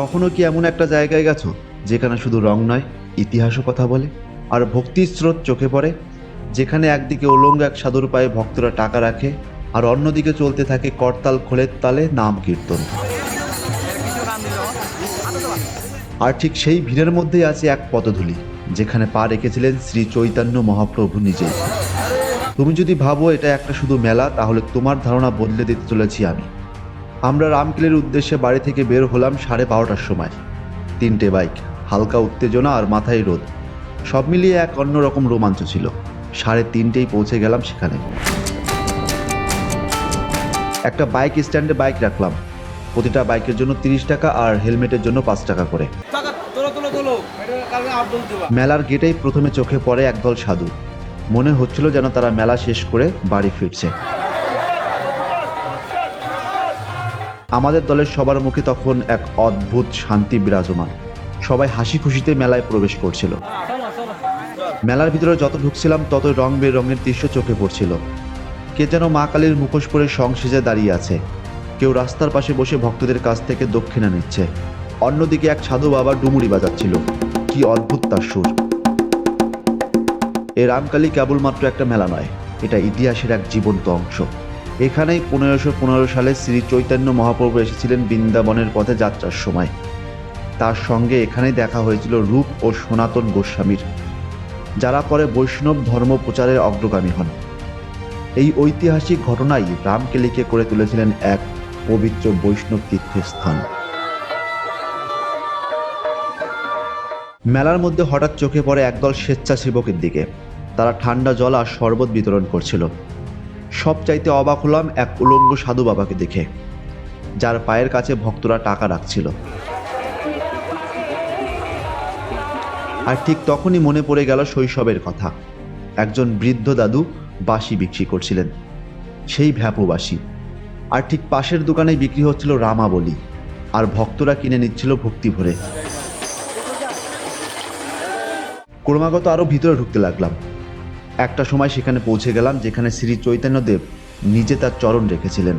কখনো কি এমন একটা জায়গায় গেছো যেখানে শুধু রং নয়, ইতিহাসও কথা বলে? আর ভক্তির স্রোত চোখে পড়ে? যেখানে একদিকে উলঙ্গ এক সাধুর পায়ে ভক্তরা টাকা রাখে, আর অন্যদিকে চলতে থাকে করতাল খোলের তালে নাম কীর্তন। আর ঠিক সেই ভিড়ের মধ্যেই আছে এক পদধূলি, যেখানে পা রেখেছিলেন শ্রী চৈতন্য মহাপ্রভু নিজেই। তুমি যদি ভাবো এটা একটা শুধু মেলা, তাহলে তোমার ধারণা বদলে দিতে চলেছি আমি। আমরা রামকিলের উদ্দেশ্যে বাড়ি থেকে বের হলাম সাড়ে বারোটার সময়। তিনটে বাইক হালকা উত্তেজনা আর মাথায় রোদ। সব মিলিয়ে এক অন্যরকম রোমাঞ্চ ছিল। সাড়ে তিনটেই পৌঁছে গেলাম সেখানে। একটা বাইক স্ট্যান্ডে বাইক রাখলাম। প্রতিটা বাইকের জন্য তিরিশ টাকা আর হেলমেটের জন্য পাঁচ টাকা করে। মেলার গেটেই প্রথমে চোখে পড়ে একদল সাধু। মনে হচ্ছিল যেন তারা মেলা শেষ করে বাড়ি ফিরছে। আমাদের দলের সবার মুখে তখন এক অদ্ভুত শান্তি বিরাজমান। সবাই হাসি খুশিতে মেলায় প্রবেশ করছিল। মেলার ভিতরে যত ঢুকছিলাম ততই রং বেরঙের দৃশ্য চোখে পড়ছিল। কে যেন মা কালীর মুখোশ পরে সংসেজে দাঁড়িয়ে আছে। কেউ রাস্তার পাশে বসে ভক্তদের কাছ থেকে দক্ষিণা নিচ্ছে। অন্যদিকে এক সাধু বাবা ডুমুরি বাজাচ্ছিল। কি অদ্ভুত তার সুর। এই রামকালী কেবলমাত্র একটা মেলা নয়, এটা ইতিহাসের এক জীবন্ত অংশ। এখানেই পনেরোশো পনেরো সালে শ্রী চৈতন্য মহাপ্রভু এসেছিলেন বৃন্দাবনের পথে যাত্রার সময়। তার সঙ্গে এখানেই দেখা হয়েছিল রূপ ও সনাতন গোস্বামীর, যারা পরে বৈষ্ণব ধর্ম প্রচারের অগ্রগামী হন। এই ঐতিহাসিক ঘটনাই রামকেলিকে করে তুলেছিলেন এক পবিত্র বৈষ্ণব তীর্থস্থান মেলার মধ্যে হঠাৎ চোখে পড়ে একদল স্বেচ্ছাসেবকের দিকে। তারা ঠান্ডা জল আর শরবত বিতরণ করছিল। সব চাইতে অবাক হলাম এক উলঙ্গ সাধু বাবাকে দেখে, যার পায়ের কাছে ভক্তরা টাকা রাখছিল। আর ঠিক তখনই মনে পড়ে গেল শৈশবের কথা। একজন বৃদ্ধ দাদু বাঁশি বিক্রি করছিলেন, সেই ভ্যাপু বাঁশি। আর ঠিক পাশের দোকানে বিক্রি হচ্ছিল রামাবলী, আর ভক্তরা কিনে নিচ্ছিল ভক্তি ভরে। ক্রমাগত আরও ভিতরে ঢুকতে লাগলাম। একটা সময় সেখানে পৌঁছে গেলাম, যেখানে শ্রী চৈতন্যদেব নিজে তার চরণ রেখেছিলেন।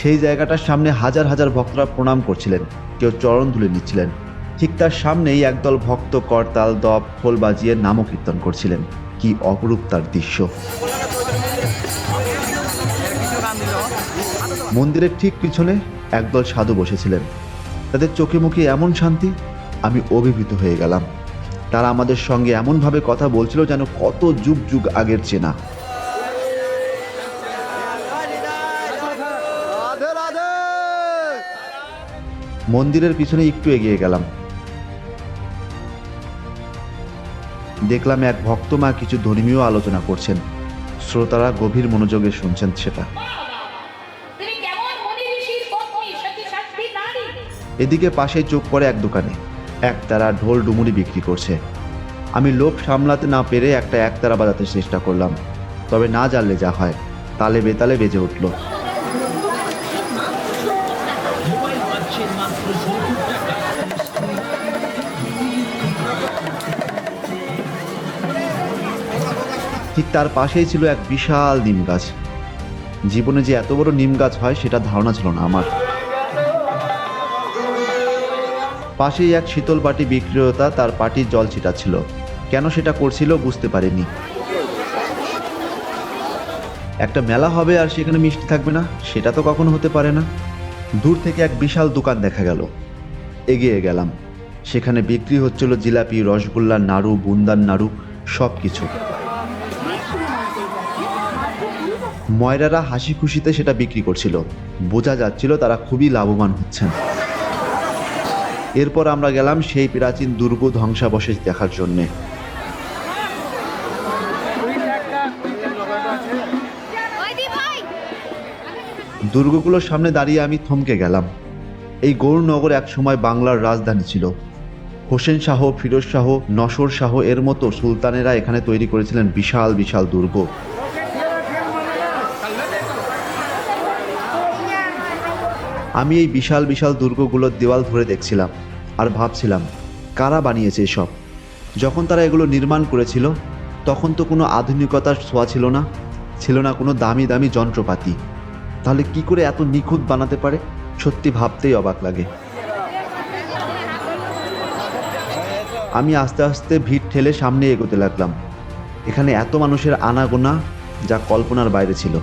সেই জায়গাটার সামনে হাজার হাজার ভক্তরা প্রণাম করছিলেন, কেউ চরণ তুলে নিচ্ছিলেন। ঠিক তার সামনেই একদল ভক্ত করতাল, দপ, খোল বাজিয়ে নামও কীর্তন করছিলেন। কি অপরূপ তার দৃশ্য। নাম মন্দিরের ঠিক পিছনে একদল সাধু বসেছিলেন। তাদের চোখে মুখে এমন শান্তি আমি অভিভূত হয়ে গেলাম। তারা আমাদের সঙ্গে এমনভাবে কথা বলছিল যেন কত যুগ যুগ আগের চেনা। মন্দিরের পিছনে একটু এগিয়ে গেলাম। দেখলাম এক ভক্ত মা কিছু ধর্মীয় আলোচনা করছেন। শ্রোতারা গভীর মনোযোগে শুনছেন সেটা। এদিকে পাশে চোখ পড়ে এক দোকানে। একতারা ঢোল ডুমুরি বিক্রি করছে। আমি লোভ সামলাতে না পেরে একটা একতারা বাজাতে চেষ্টা করলাম। তবে না জানলে যা হয়, তালে বেতালে বেজে উঠল। ঠিক তার পাশেই ছিল এক বিশাল নিম গাছ। জীবনে যে এত বড় নিম গাছ হয়, সেটা ধারণা ছিল না আমার। পাশেই এক শীতল পাটি বিক্রেতা তার পাটির জল ছিটাচ্ছিল। কেন সেটা করছিল বুঝতে পারিনি একটা মেলা হবে আর সেখানে মিষ্টি থাকবে না, সেটা তো কখনো হতে পারে না। দূর থেকে এক বিশাল দোকান দেখা গেল। এগিয়ে গেলাম। সেখানে বিক্রি হচ্ছিল জিলাপি, রসগোল্লা, নাড়ু বুন্দার নাড়ু সব কিছু ময়রারা হাসি খুশিতে সেটা বিক্রি করছিল। বোঝা যাচ্ছিল তারা খুবই লাভবান হচ্ছেন। এরপর আমরা গেলাম সেই প্রাচীন দুর্গ ধ্বংসাবশেষ দেখার জন্যে। দুর্গগুলোর সামনে দাঁড়িয়ে আমি থমকে গেলাম। এই গৌরনগর এক সময় বাংলার রাজধানী ছিল। হোসেন শাহ, ফিরোজ শাহ, নসর শাহ এর মতো সুলতানেরা এখানে তৈরি করেছিলেন বিশাল বিশাল দুর্গ। আমি এই বিশাল বিশাল দুর্গগুলোর দেওয়াল ধরে দেখছিলাম আর ভাবছিলাম, কারা বানিয়েছে এসব? যখন তারা এগুলো নির্মাণ করেছিল, তখন তো কোনো আধুনিকতার ছোঁয়া ছিল না ছিল না কোনো দামি দামি যন্ত্রপাতি। তাহলে কি করে এত নিখুঁত বানাতে পারে? সত্যি ভাবতেই অবাক লাগে। আমি আস্তে আস্তে ভিড় ঠেলে সামনে এগোতে লাগলাম। এখানে এত মানুষের আনাগোনা যা কল্পনার বাইরে ছিল।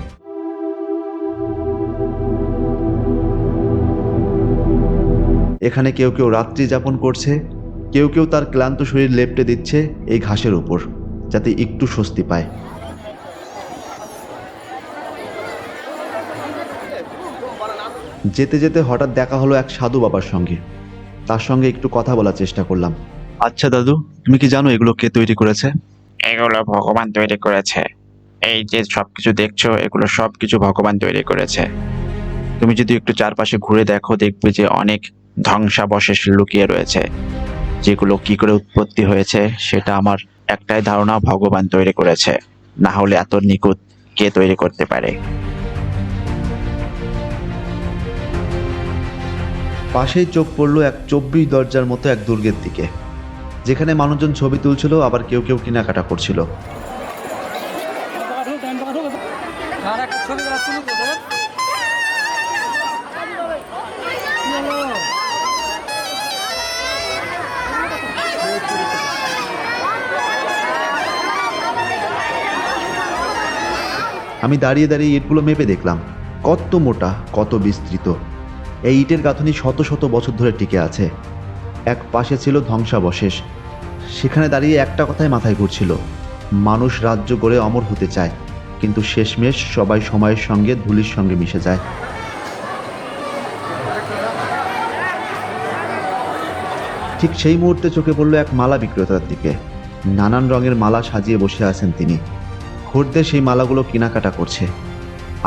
এখানে কেউ কেউ রাত্রি যাপন করছে কেউ কেউ তার ক্লান্ত শরীর লেপটে দিচ্ছে এই ঘাসের উপর যাতে একটু স্বস্তি পায়। যেতে যেতে হঠাৎ দেখা হলো এক সাধু বাবার সঙ্গে। তার সঙ্গে একটু কথা বলার চেষ্টা করলাম। আচ্ছা দাদু তুমি কি জানো এগুলো কে তৈরি করেছে? এগুলো ভগবান তৈরি করেছে। এই যে সবকিছু দেখছ এগুলো সবকিছু ভগবান তৈরি করেছে। তুমি যদি একটু চারপাশে ঘুরে দেখো দেখবে যে অনেক ধ্বংসাবশেষ লুকিয়ে রয়েছে যেগুলো কি করে উৎপত্তি হয়েছে সেটা আমার একটাই ধারণা ভগবান তৈরি করেছে না হলে এত নিখুঁত কে তৈরি করতে পারে পাশেই চোখ পড়ল এক চব্বিশ দরজার মতো এক দুর্গের দিকে যেখানে মানুষজন ছবি তুলছিল আবার কেউ কেউ কেনাকাটা করছিল আর একটা ছবি আমি দাঁড়িয়ে দাঁড়িয়ে ইটগুলো মেপে দেখলাম, কত মোটা, কত বিস্তৃত। এই ইটের গাঁথনি শত শত বছর ধরে টিকে আছে। এক পাশে ছিল ধ্বংসাবশেষ, সেখানে দাঁড়িয়ে একটা কথাই মাথায় ঘুরছিল, মানুষ রাজ্য গড়ে অমর হতে চায়, কিন্তু শেষমেশ সবাই সময়ের সঙ্গে ধুলির সঙ্গে মিশে যায়। ঠিক সেই মুহূর্তে চোখে পড়ল এক মালা বিক্রেতার দিকে। নানান রঙের মালা সাজিয়ে বসে আছেন তিনি। খদ্দের সেই মালাগুলো কেনাকাটা করছে।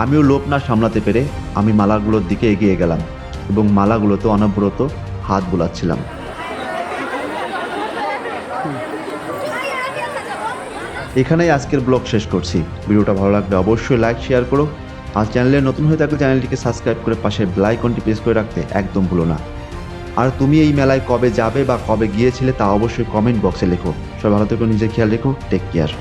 আমিও লোভ না সামলাতে পেরে আমি মালাগুলোর দিকে এগিয়ে গেলাম এবং মালাগুলোতে অনবরত হাত বোলাচ্ছিলাম। এখানেই আজকের ব্লগ শেষ করছি। ভিডিওটা ভালো লাগলে অবশ্যই লাইক, শেয়ার করো। আর চ্যানেলে নতুন হয়ে থাকলে চ্যানেলটিকে সাবস্ক্রাইব করে পাশে বেলাইকনটি প্রেস করে রাখতে একদম ভুলো না। আর তুমি এই মেলায় কবে যাবে বা কবে গিয়েছিলে তা অবশ্যই কমেন্ট বক্সে লেখো। সবাই ভালো থেকো, নিজের খেয়াল রেখো টেক কেয়ার